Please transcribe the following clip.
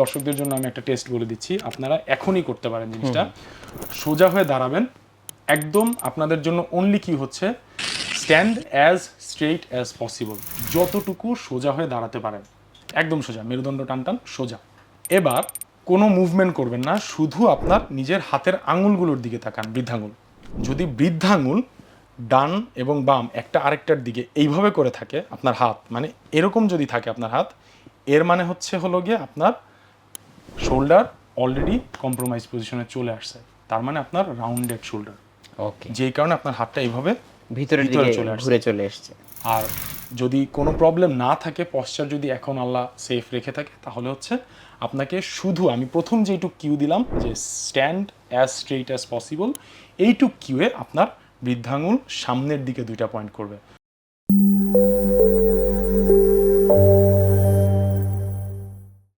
দর্শকদের জন্য আমি একটা টেস্ট বলে দিচ্ছি। আপনারা এখনই করতে পারেন জিনিসটা। সোজা হয়ে দাঁড়াবেন। একদম আপনাদের জন্য অনলি কি হচ্ছে? Stand as straight as possible যতটুকু সোজা হয়ে দাঁড়াতে পারেন। একদম সোজা, মেরুদণ্ড টান টান, সোজা। এবার কোনো মুভমেন্ট করবেন না, শুধু আপনার নিজের হাতের আঙুলগুলোর দিকে তাকান, বৃদ্ধাঙ্গুল। যদি বৃদ্ধাঙ্গুল ডান এবং বাম একটা আরেকটার দিকে এইভাবে করে থাকে আপনার হাত মানে এরকম যদি থাকে আপনার হাত, এর মানে হচ্ছে হলো গিয়ে আপনার শোল্ডার অলরেডি কম্প্রোমাইজ পজিশনে চলে আসছে। তার মানে আপনার রাউন্ডেড শোল্ডার ওকে যেই কারণে আপনার হাতটা এইভাবে ভিতরের দিকে চলে আসছে। ঘুরে চলে এসছে আর যদি কোনো প্রবলেম না থাকে পশ্চার যদি এখন আল্লাহ সেফ রেখে থাকে তাহলে হচ্ছে আপনাকে শুধু আমি প্রথম যেইটুক কিউ দিলাম যে stand as straight as possible এইটুক কিউয়ে আপনার বৃদ্ধাঙ্গুল সামনের দিকে দুইটা পয়েন্ট করবে।